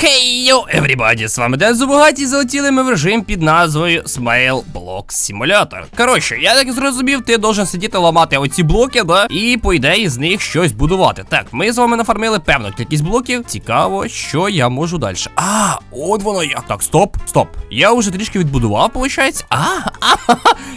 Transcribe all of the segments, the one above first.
Хей, йо, everybody, з вами Ден Зубагаті, залетіли ми в режим під назвою Smile Block Simulator. Коротше, я так зрозумів, ти должен сидіти ламати оці блоки, да, і по ідеї з них щось будувати. Так, ми з вами нафармили певну кількість блоків. Цікаво, що я можу далі. А, от воно як. Так, стоп, стоп. Я вже трішки відбудував, виходить. А, а,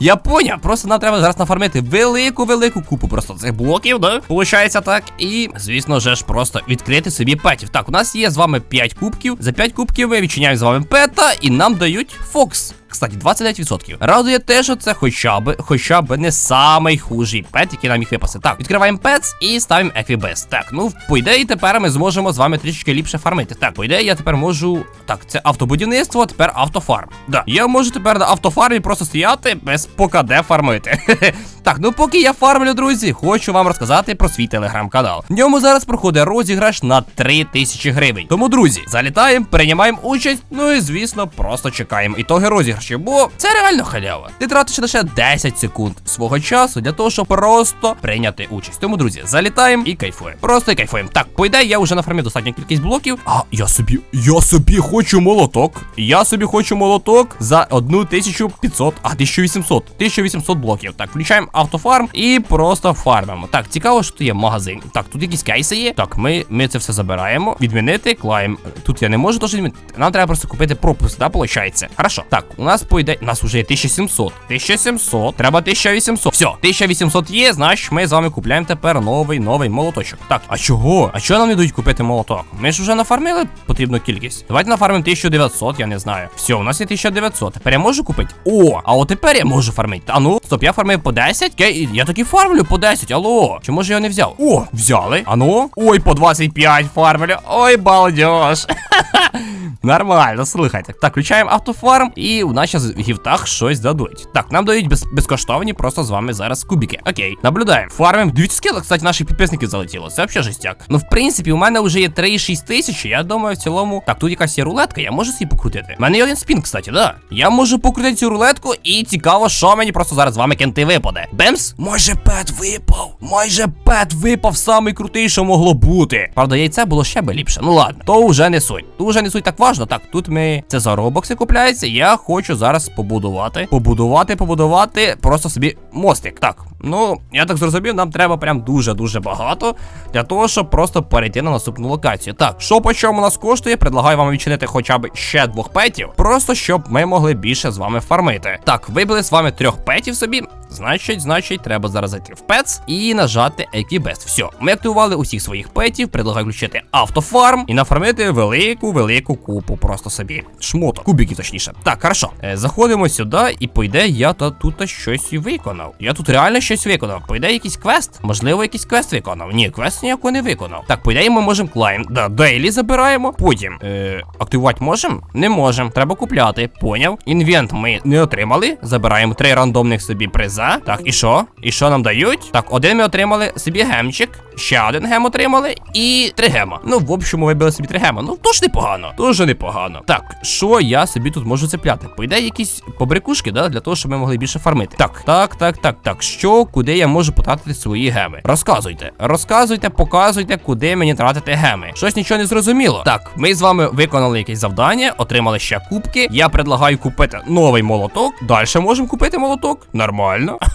я поняв. Просто нам треба зараз нафармити велику-велику купу просто цих блоків, да? Получається так. І, звісно же ж, просто відкрити собі петів. Так, у нас є з вами 5 кубків. За 5 кубків я відчиняю з вами пета, і нам дають Фокс. Кстати, 29%. Радує те, що це хоча б хоча б не самий хужий пет, який нам їх випасе. Так, відкриваємо пец і ставимо еквібест. Так, ну по ідеї, тепер ми зможемо з вами трішки ліпше фармити. Так, по ідеї, я тепер можу. Так, це автобудівництво, тепер автофарм. Да, я можу тепер на автофармі просто стояти без пока де фармити. Так, ну поки я фармлю, друзі, хочу вам розказати про свій телеграм-канал. В ньому зараз проходить розіграш на 3000 гривень. Тому, друзі, залітаємо, приймаємо участь. Ну і звісно, просто чекаємо ітоги розіграшів, бо це реально халява. Ти тратиш лише 10 секунд свого часу для того, щоб просто прийняти участь. Тому, друзі, залітаємо і кайфуємо. Просто кайфуємо. Так, по я вже нафармив достатню кількість блоків. А я собі, я собі хочу молоток. Я собі хочу молоток за 1500, а 1800. 1800 блоків. Так, включаємо автофарм і просто фармимо. Так, цікаво, що тут є магазин. Так, тут якісь кейси є. Так, ми, ми це все забираємо. Відмінити, клаємо. Тут я не можу теж відмінити. Нам треба просто купити пропуск, да, виходить? Хорошо. Так, у нас по ідеї, нас вже є 1700. 1700. Треба 1800. Все, 1800 є, значить ми з вами купляємо тепер новий новий молоточок. Так, а чого? А чого нам не дають купити молоток? Ми ж вже нафармили потрібну кількість. Давайте нафармимо 1900, я не знаю. Все, у нас є 1900. Тепер я можу купити? О, а от тепер я можу фармити. А ну, стоп, я фармив по 10. Окей, я таки фармлю по 10. Алло. Чому ж я не взяв? О, взяли. А ну. Ой, по 25 фармлю. Ой, балдеж. Нормально, слухайте. Так, включаємо автофарм, і у нас зараз в гіфтах щось дадуть. Так, нам дають без, безкоштовні просто з вами зараз кубики. Окей, наблюдаємо. Фармим. Дивіться, скільки, кстати, наших підписників залетіло. Це взагалі жестяк. Ну, в принципі, у мене вже є 3,6 тисячі. Я думаю, в цілому. Так, тут якась є рулетка, я можу її покрутити. У мене є один спін, кстати, да. Я можу покрутити цю рулетку, і цікаво, що мені просто зараз з вами кенти випаде. Бемс? Майже пет випав. Майже пет випав самий крутий, що могло бути. Правда, яйце було ще би ліпше. Ну ладно, то вже не суть. То вже не суть так важно. Так, тут ми це за робокси купляється. Я хочу зараз побудувати. Побудувати, побудувати просто собі мостик. Так, ну я так зрозумів, нам треба прям дуже-дуже багато для того, щоб просто перейти на наступну локацію. Так, що по чому нас коштує? Предлагаю вам відчинити хоча б ще двох петів, просто щоб ми могли більше з вами фармити. Так, вибили з вами трьох петів собі. Значить, значить, треба зараз зайти в пец і нажати Equibest. Все, ми активували усіх своїх петів, предлагаю включити автофарм і нафармити велику, велику купу. Просто собі. Шмоток, кубиків точніше. Так, хорошо. Е, заходимо сюди, і по ідеї я та тут щось виконав. Я тут реально щось виконав. По ідеї якийсь квест. Можливо, якийсь квест виконав. Ні, квест ніякого не виконав. Так, по ідеї ми можемо клайм. Да, дейлі забираємо. Потім е, активувати можемо? Не можемо. Треба купляти. Поняв. Інвент ми не отримали. Забираємо три рандомних собі приза. Так, і що? І що нам дають? Так, один ми отримали собі гемчик, ще один гем отримали і три гема. Ну, в общому, вибили собі три гема. Ну, тож непогано. Дуже непогано. Так, що я собі тут можу цепляти? По ідеї, якісь побрикушки, да, для того, щоб ми могли більше фармити. Так, так, так, так, так. Що, куди я можу потратити свої геми? Розказуйте, розказуйте, показуйте, куди мені тратити геми. Щось нічого не зрозуміло. Так, ми з вами виконали якесь завдання, отримали ще кубки. Я предлагаю купити новий молоток. Далі можемо купити молоток. Нормально.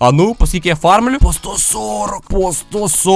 А ну, поскільки я фармлю? По 140, по 140.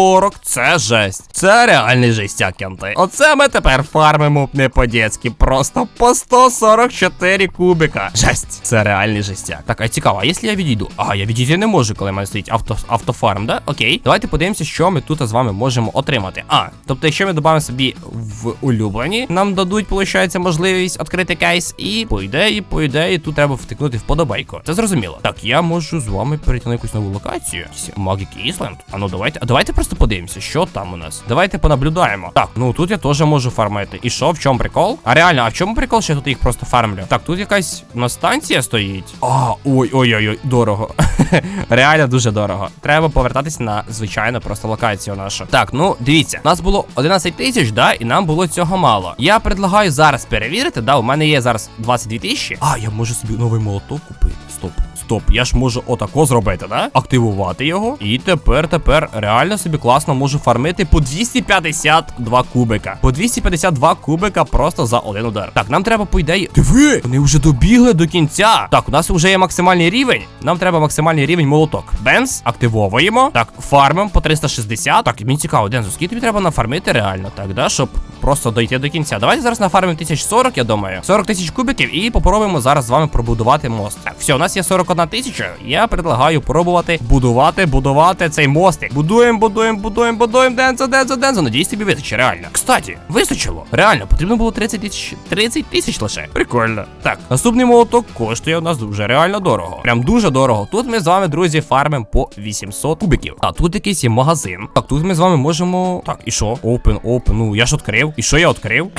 Це жесть. Це реальний жестяк, кенти. Оце ми тепер фармимо не по-дєцьки. Просто по 144 кубика. Жесть. Це реальний жестяк. Так, а цікаво, а якщо я відійду? Ага, я відійти не можу, коли в мене стоїть авто, автофарм, да? Окей. Давайте подивимося, що ми тут з вами можемо отримати. А, тобто, якщо ми додамо собі в улюблені, нам дадуть, виходить, можливість відкрити кейс. І по ідеї, по ідеї, тут треба втикнути вподобайку. Це зрозуміло. Так, я можу з вами перейти на якусь нову локацію. Magic Island. А ну давайте, а давайте просто подивимося, що там у нас. Давайте понаблюдаємо. Так, ну тут я теж можу фармити. І що, в чому прикол? А реально, а в чому прикол, що я тут їх просто фармлю? Так, тут якась у нас станція стоїть. А, ой, ой, ой, ой, дорого. реально дуже дорого. Треба повертатись на звичайну просто локацію нашу. Так, ну дивіться, у нас було 11 тисяч, да, і нам було цього мало. Я предлагаю зараз перевірити, да, у мене є зараз 22 тисячі. А, я можу собі новий молоток купити. Стоп. Стоп. Я ж можу отако зробити, да? Активувати його. І тепер, тепер реально собі класно можу фармити по 252 кубика. По 252 кубика просто за один удар. Так, нам треба по ідеї. Диви! Вони вже добігли до кінця. Так, у нас вже є максимальний рівень. Нам треба максимальний рівень молоток. Бенз, активовуємо. Так, фармимо по 360. Так, мені цікаво, Дензо, скільки тобі треба нафармити реально, так, да? Щоб просто дойти до кінця. Давайте зараз нафармимо 1040, я думаю. 40 тисяч кубиків і попробуємо зараз з вами пробудувати мост. Так, все, у нас є 41 тисяча. Я предлагаю пробувати будувати, будувати цей мостик. Будуємо, будуємо, будуємо, будуємо. Дензо, Дензо, Дензо. Надіюсь, тобі вистачить, реально. Кстати, вистачило. Реально, потрібно було 30 тисяч 30 тисяч лише. Прикольно. Так, наступний молоток коштує у нас дуже реально дорого. Прям дуже дорого. Тут ми з вами, друзі, фармимо по 800 кубиків. А тут якийсь є магазин. Так, тут ми з вами можемо. Так, і що? Open, open. Ну, я ж відкрив. І що я відкрив?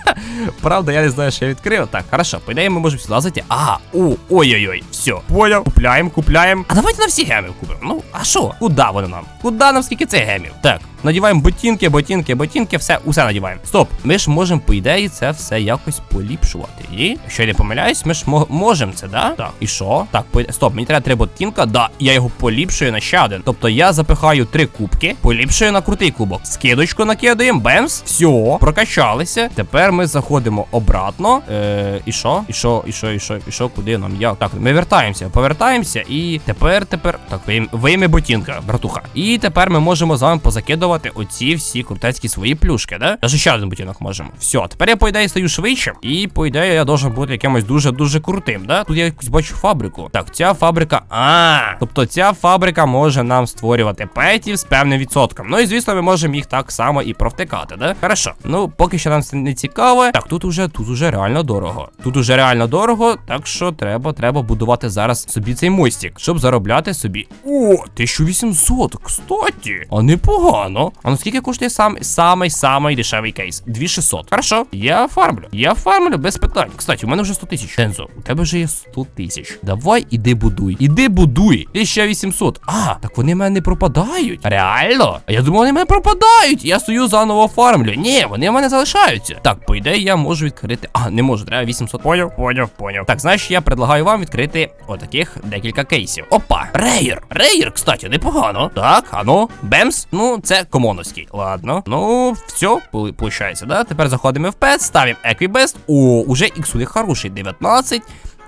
Правда, я не знаю, що я відкрив. Так, хорошо, по ідеї ми можемо сюди зайти. А, о, ой-ой-ой, все. Поняв. Купляємо, купляємо. А давайте на всі гемів купимо. Ну, а що? Куда вони нам? Куда нам скільки це гемів? Так, надіваємо ботинки, ботинки, ботинки, все, усе надіваємо. Стоп. Ми ж можемо, по ідеї, це все якось поліпшувати. І, якщо я не помиляюсь, ми ж мо- можемо це, да? Так, і що? Так, по... стоп, мені треба три ботинка, да, я його поліпшую на ще один. Тобто я запихаю три кубки, поліпшую на крутий кубок. Скидочку накидаємо, бемс, все, прокачалися. Тепер ми заходимо обратно. Е, і що? І що, і що, і що, і що, куди нам? Як? Так, ми вертаємося, повертаємося, і тепер, тепер. Так, вийм- вийми ботинка, братуха. І тепер ми можемо з вами позакидувати оці всі крутецькі свої плюшки, да? Даже ще один ботинок можемо. Все, тепер я по ідеї стаю швидше, і по ідеї я должен бути якимось дуже-дуже крутим, да? Тут я якусь бачу фабрику. Так, ця фабрика. А, тобто ця фабрика може нам створювати петів з певним відсотком. Ну і звісно, ми можемо їх так само і провтикати, да? Хорошо. Ну, поки що нам це не цікаво. Так, тут уже тут уже реально дорого. Тут уже реально дорого, так що треба, треба будувати зараз собі цей мостик, щоб заробляти собі. О, 1800, кстати. А непогано. А ну скільки коштує сам самий самий дешевий кейс? 2600. Хорошо, я фармлю. Я фармлю без питань. Кстати, у мене вже 100 тисяч. Тензо, у тебе вже є 100 тисяч. Давай іди будуй. Іди будуй. 1800. А, так вони в мене не пропадають. Реально? А я думав, вони в мене пропадають. Я стою заново фармлю. Ні, вони в мене залишаються. Так, по ідеї, я можу відкрити. А, не можу, треба 800. Поняв, поняв, поняв. Так, знаєш, я предлагаю вам відкрити отаких декілька кейсів. Опа, рейер. Рейер, кстати, непогано. Так, ану, бемс. Ну, це комоновський. Ладно. Ну, все, получається, да? Тепер заходимо в пет, ставимо еквібест. О, уже ікс у них хороший. 19.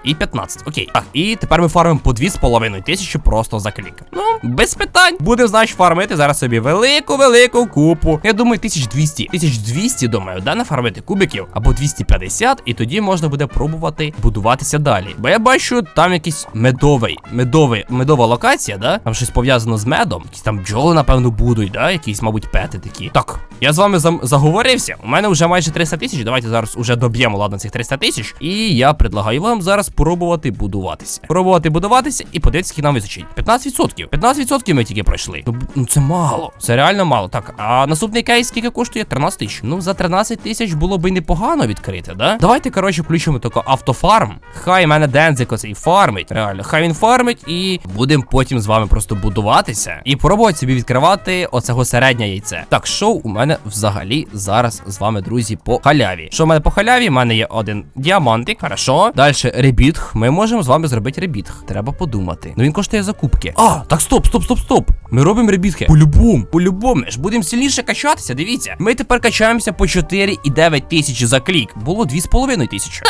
І 15. Окей. Так, і тепер ми фармимо по 2,5 тисячі просто за клік. Ну, без питань. Будемо, значить, фармити зараз собі велику-велику купу. Я думаю, 1200. 1200, думаю, да, нафармити кубиків або 250, і тоді можна буде пробувати будуватися далі. Бо я бачу, там якийсь медовий, медовий, медова локація, да? Там щось пов'язано з медом. Якісь там бджоли, напевно, будуть, да? Якісь, мабуть, пети такі. Так, я з вами заговорився. У мене вже майже 300 тисяч. Давайте зараз уже доб'ємо, ладно, цих 300 тисяч. І я предлагаю вам зараз пробувати будуватися. Пробувати будуватися і подивитися, скільки нам вистачить. 15%. 15% ми тільки пройшли. Ну, ну це мало. Це реально мало. Так, а наступний кейс скільки коштує? 13 тисяч. Ну, за 13 тисяч було б і непогано відкрити, да? Давайте, коротше, включимо тако автофарм. Хай мене Дензик оцей фармить. Реально, хай він фармить, і будемо потім з вами просто будуватися і пробувати собі відкривати оцього середнє яйце. Так, що у мене взагалі зараз з вами, друзі, по халяві? Що в мене по халяві? У мене є один діамантик, хорошо. Далі ребітх. Ми можемо з вами зробити ребітх. Треба подумати. Ну він коштує закупки. А, так стоп, стоп, стоп, стоп. Ми робимо ребітхи. По-любому, по-любому. Ж будемо сильніше качатися. Дивіться. Ми тепер качаємося по 4,9 тисячі за клік. Було 2,5 тисячі.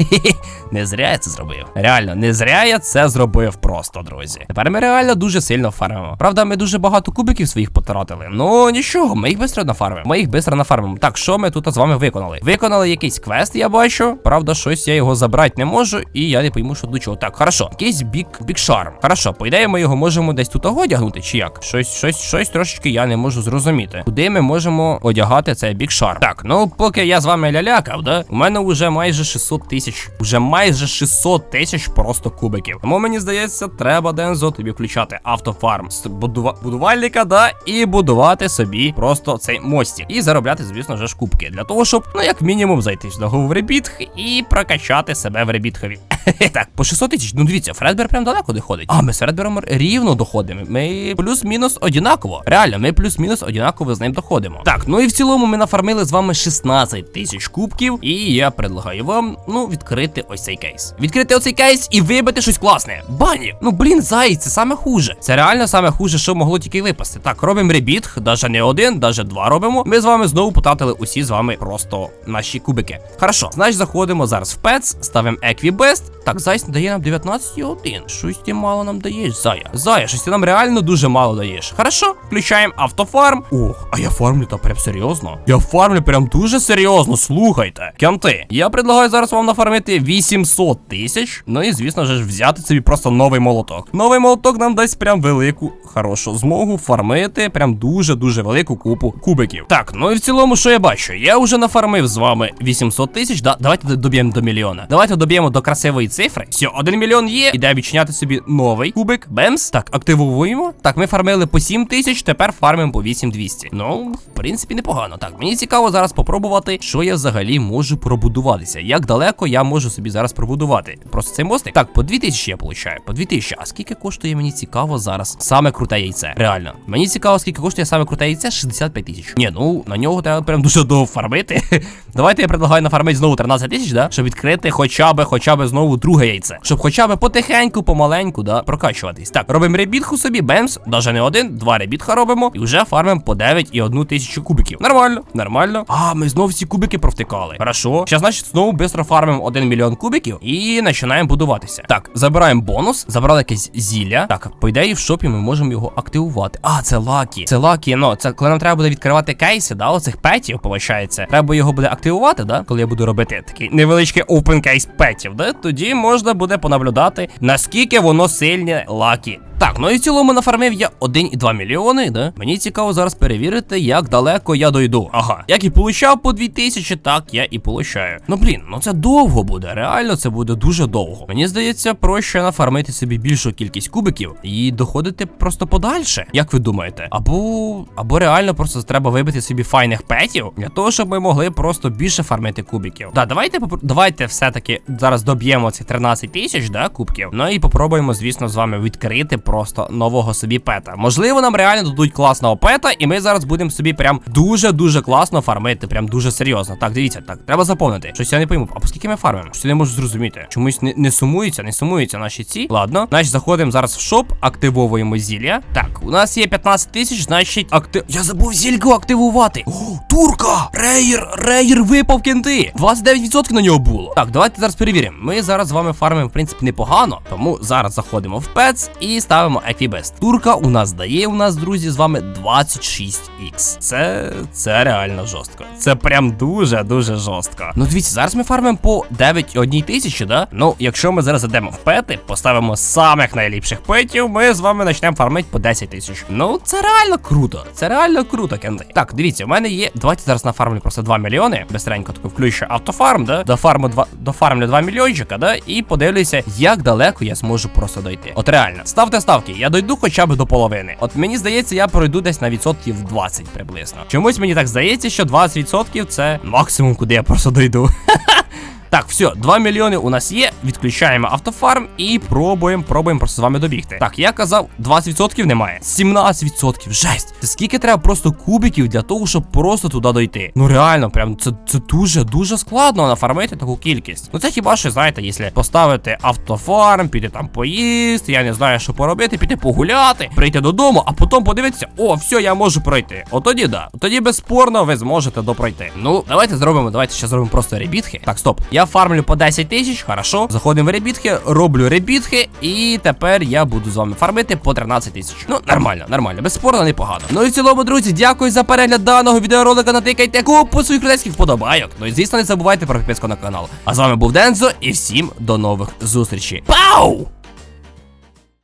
Не зря я це зробив. Реально, не зря я це зробив просто, друзі. Тепер ми реально дуже сильно фармимо. Правда, ми дуже багато кубиків своїх потратили. Ну нічого, ми їх швидко нафармимо. Ми їх швидко нафармимо. Так, що ми тут з вами виконали? Виконали якийсь квест, я бачу. Правда, щось я його забрати не можу, і я не пойму, що до чого. Так, хорошо. Якийсь бік бік шарм. Хорошо, по ідеї, ми його можемо десь тут одягнути, чи як? Щось, щось, щось трошечки я не можу зрозуміти. Куди ми можемо одягати цей бік шарм? Так, ну поки я з вами лялякав, да? У мене вже майже 600 тисяч. Уже майже 600 тисяч просто кубиків. Тому мені здається, треба Дензо тобі включати автофарм з будува... будувальника, да, і будувати собі просто цей мостик. І заробляти, звісно, ж кубки. Для того, щоб, ну, як мінімум, зайти сюди в ребітх і прокачати себе в ребітхові. так, по 600 тисяч. Ну дивіться, Фредбер прям далеко доходить. А ми з Фредбером рівно доходимо. Ми плюс-мінус однаково. Реально, ми плюс-мінус однаково з ним доходимо. Так, ну і в цілому ми нафармили з вами 16 тисяч кубків. І я предлагаю вам, ну, відкрити ось цей кейс. Відкрити оцей кейс і вибити щось класне. Бані! Ну блін, зай, це саме хуже. Це реально саме хуже, що могло тільки випасти. Так, робимо ребіт, даже не один, даже два робимо. Ми з вами знову потратили усі з вами просто наші кубики. Хорошо, значить заходимо зараз в пец, ставимо Equibest. Так, Зайс дає нам 19,1. Щось ти мало нам даєш, Зая. Зая, щось ти нам реально дуже мало даєш. Хорошо, включаємо автофарм. Ох, а я фармлю та прям серйозно. Я фармлю прям дуже серйозно. Слухайте. Кянти, я предлагаю зараз вам нафармити 800 тисяч. Ну і звісно ж взяти собі просто новий молоток. Новий молоток нам дасть прям велику, хорошу змогу фармити прям дуже-дуже велику купу кубиків. Так, ну і в цілому, що я бачу? Я вже нафармив з вами 800 тисяч. Да, давайте доб'ємо до мільйона. Давайте доб'ємо до красивої цифри. Все, 1 мільйон є. Іде відчиняти собі новий кубик. Бемс. Так, активуємо. Так, ми фармили по 7 тисяч, тепер фармимо по 8200. Ну, в принципі, непогано. Так, мені цікаво зараз попробувати, що я взагалі можу пробудуватися. Як далеко я можу собі зараз пробудувати. Просто цей мостик. Так, по 2000 я получаю. По 2000. А скільки коштує мені цікаво зараз? Саме круте яйце. Реально. Мені цікаво, скільки коштує саме круте яйце? 65 тисяч. Ні, ну на нього треба прям дуже довго фармити. Давайте я предлагаю нафармити знову 13 тисяч, да? Щоб відкрити хоча б, хоча б знову друге яйце. Щоб хоча б потихеньку, помаленьку, да, прокачуватись. Так, робимо ребітху собі, бемс, даже не один, два ребітха робимо. І вже фармимо по 9 і одну тисячу кубиків. Нормально, нормально. А, ми знову всі кубики провтикали. Хорошо. Зараз, значить, знову швидко фармимо 1 мільйон кубиків і починаємо будуватися. Так, забираємо бонус, забрали якесь зілля. Так, по ідеї, в шопі ми можемо його активувати. А, це лакі. Це лакі, ну, це коли нам треба буде відкривати кейси, да, оцих петів, виходить. Треба його буде активувати, да, коли я буду робити такий невеличкий open кейс петів, да, тоді можна буде понаблюдати, наскільки воно сильне лакі. Так, ну і в цілому нафармив я 1,2 мільйони, да? Мені цікаво зараз перевірити, як далеко я дойду. Ага, як і получав по 2000, так я і получаю. Ну блін, ну це довго буде. Реально це буде дуже довго. Мені здається, проще нафармити собі більшу кількість кубиків і доходити просто подальше. Як ви думаєте? Або або реально просто треба вибити собі файних петів для того, щоб ми могли просто більше фармити кубиків. Да, давайте давайте все-таки зараз доб'ємо цих 13 тисяч, да, кубків. Ну і попробуємо, звісно, з вами відкрити просто нового собі пета. Можливо, нам реально дадуть класного пета, і ми зараз будемо собі прям дуже-дуже класно фармити. Прям дуже серйозно. Так, дивіться, так, треба заповнити. Щось я не пойму. А по скільки ми фармимо? Я не можу зрозуміти. Чомусь не, не сумуються, не сумуються наші ці. Ладно, значить, заходимо зараз в шоп, активовуємо зілля. Так, у нас є 15 тисяч, значить, актив. Я забув зільку активувати. О, турка! Рейер! Рейер випав кенти! 29% на нього було. Так, давайте зараз перевіримо. Ми зараз з вами фармимо, в принципі, непогано. Тому зараз заходимо в пец і ставимо Equibest. Турка у нас дає у нас, друзі, з вами 26х. Це це реально жорстко. Це прям дуже-дуже жорстко. Ну дивіться, зараз ми фармимо по 9,1 тисячі, да? Ну, якщо ми зараз зайдемо в пети, поставимо самих найліпших петів, ми з вами почнемо фармити по 10 тисяч. Ну, це реально круто. Це реально круто, кенди. Так, дивіться, у мене є. Давайте зараз нафармлю просто 2 мільйони. Бистренько таку включу автофарм, да? Дофарму 2, дофармлю 2 мільйончика, да? І подивлюся, як далеко я зможу просто дойти. От реально, ставте ставки, я дойду хоча б до половини. От мені здається, я пройду десь на відсотків 20 приблизно. Чомусь мені так здається, що 20% це максимум, куди я просто дойду. Так, все, 2 мільйони у нас є. Відключаємо автофарм і пробуємо, пробуємо просто з вами добігти. Так, я казав, 20% немає. 17%. Жесть. Це скільки треба просто кубиків для того, щоб просто туди дойти. Ну реально, прям це, це дуже дуже складно нафармити таку кількість. Ну це хіба що, знаєте, якщо поставити автофарм, піти там поїсти, я не знаю, що поробити, піти погуляти, прийти додому, а потім подивитися, о, все, я можу пройти. От тоді да. Тоді безспорно ви зможете допройти. Ну, давайте зробимо, давайте ще зробимо просто ребітхи. Так, стоп. Я фармлю по 10 тисяч, хорошо. Заходимо в ребітки, роблю ребітки, і тепер я буду з вами фармити по 13 тисяч. Ну, нормально, нормально, безспорно, непогано. Ну і в цілому, друзі, дякую за перегляд даного відеоролика. Натикайте купу своїх крутецьких вподобайок. Ну і звісно, не забувайте про підписку на канал. А з вами був Дензо, і всім до нових зустрічей. Пау!